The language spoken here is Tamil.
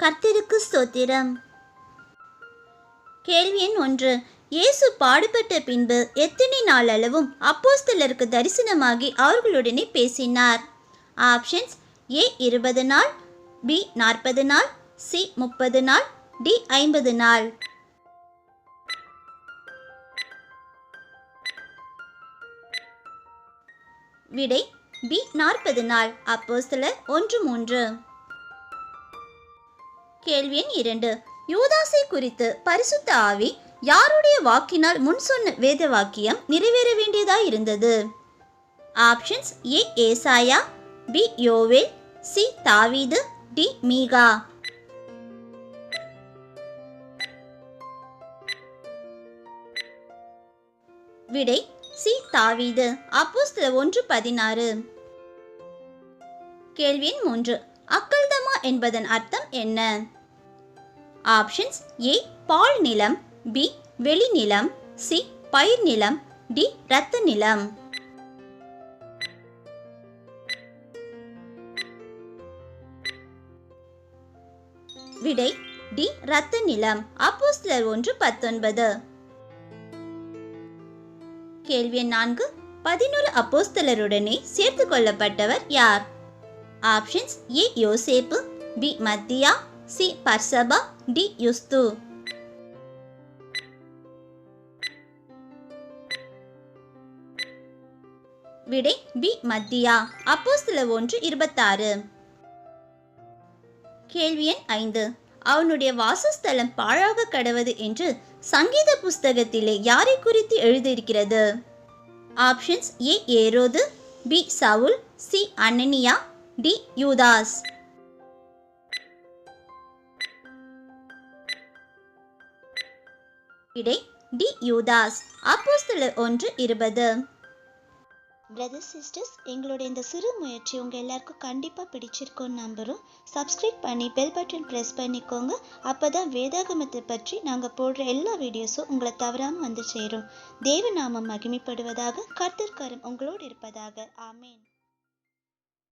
கர்த்தருக்கு ஸ்தோத்திரம். கேள்வி எண் ஒன்று. இயேசு பாடுபட்ட பின்பு எத்தனை நாள் அளவும் அப்போஸ்தலருக்கு தரிசனமாகி அவர்களுடனே பேசினார். ஆப்ஷன்ஸ் ஏ இருபது நாள் பி நாற்பது நாள் சி முப்பது நாள் டி ஐம்பது நாள். விடை பி நாற்பது நாள் அப்போஸ்தலர் ஒன்று மூன்று. கேள்வி எண் இரண்டு. யூதாசை குறித்து பரிசுத்த ஆவி யாருடைய வாக்கினால் முன் சொன்ன வேத வாக்கியம் நிறைவேற வேண்டியதாய் இருந்தது? ஆப்ஷன்ஸ் ஏ ஏசாயா பி யோவேல் சி தாவீது டி மீகா. விடை சி தாவீது. அப்போஸ்தல ஒன்று பதினாறு. கேள்வியின் மூன்று. அக்கல்தமா என்பதன் அர்த்தம் என்ன? ஆப்ஷன்ஸ் ஏ பால் நிலம் பி வெளிநிலம் சி பயிர் நிலம் டி ரத்த நிலம். விடை டி ரத்த நிலம். அப்போஸ்லர் ஒன்று பத்தொன்பது. கேள்வி நான்கு. பதினோரு அப்போஸ்தலருடனே சேர்த்து கொள்ளப்பட்டவர் யார்? ஆப்ஷன்ஸ் ஏ யோசேப்பு பி மத்தியா சி பர்சபா டி யுஸ்து. விடை பி மத்தியா. அப்போஸ்தலர் ஒன்று இருபத்தாறு. கேள்வி எண் ஐந்து. அவனுடைய வாசஸ்தலம் பாழாக கடவது என்று சங்கீத புஸ்தகத்திலே யாரை குறித்து எழுதியிருக்கிறது? ஆப்ஷன்ஸ் ஏ ஏரோது பி சவுல் சி அனனியா டி யூதாஸ். விடை டி யூதாஸ். அப்போஸ்தல ஒன்று இருபது. பிரதர்ஸ் சிஸ்டர்ஸ் எங்களோட இந்த சிறு முயற்சி உங்கள் எல்லாருக்கும் கண்டிப்பாக பிடிச்சிருக்கோன்னு நம்புகிறோம் சப்ஸ்கிரைப் பண்ணி பெல் பட்டன் ப்ரெஸ் பண்ணிக்கோங்க. அப்போ தான் வேதாகமத்தை பற்றி நாங்கள் போடுற எல்லா வீடியோஸும் உங்களை தவறாமல் வந்து சேரும். தேவநாமம் மகிமைப்படுவதாக கர்த்தர்கரம் உங்களோடு இருப்பதாக. ஆமேன்.